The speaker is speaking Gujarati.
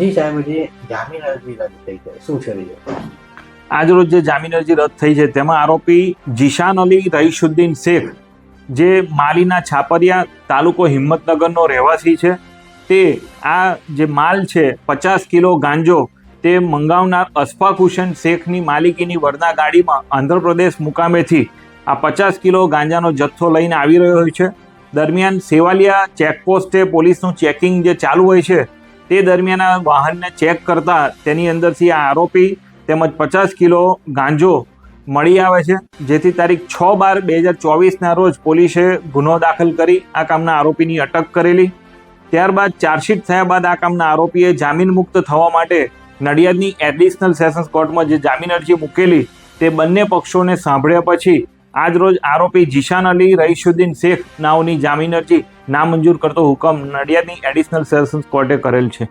જી સાહેબ હજી જામીન અરજી રદ થઈ છે. શું છે આજરોજ જે જામીન અરજી રદ થઈ છે, તેમાં આરોપી જીશાન અલી રહીશુદ્દીન શેખ, જે માલીના છાપરિયા તાલુકો હિંમતનગરનો રહેવાસી છે, તે આ જે માલ છે, પચાસ કિલો ગાંજો, તે મંગાવનાર અશફાક શેખની માલિકીની વરના ગાડીમાં આંધ્રપ્રદેશ મુકામેથી આ પચાસ કિલો ગાંજાનો જથ્થો લઈને આવી રહ્યો છે. દરમિયાન સેવાલિયા ચેકપોસ્ટે પોલીસનું ચેકિંગ જે ચાલુ હોય છે તે દરમિયાન વાહનને ચેક કરતા તેની અંદરથી આ આરોપી તેમજ પચાસ કિલો ગાંજો મળી આવે છે. જેથી તારીખ છ બાર બે હજાર ચોવીસના રોજ પોલીસે ગુનો દાખલ કરી આ કામના આરોપીની અટક કરેલી. ત્યારબાદ ચાર્જશીટ થયા બાદ આ કામના આરોપીએ જામીન મુક્ત થવા માટે નડિયાદની એડિશનલ સેશન્સ કોર્ટમાં જે જામીન અરજી મૂકેલી તે બંને પક્ષોને સાંભળ્યા પછી આજ રોજ આરોપી જીશાન અલી રઈશુદ્દીન શેખ નાઓની જામીન અરજી નામંજૂર કરતો હુકમ નડિયાદની એડિશનલ સેશન્સ કોર્ટે કરેલ છે.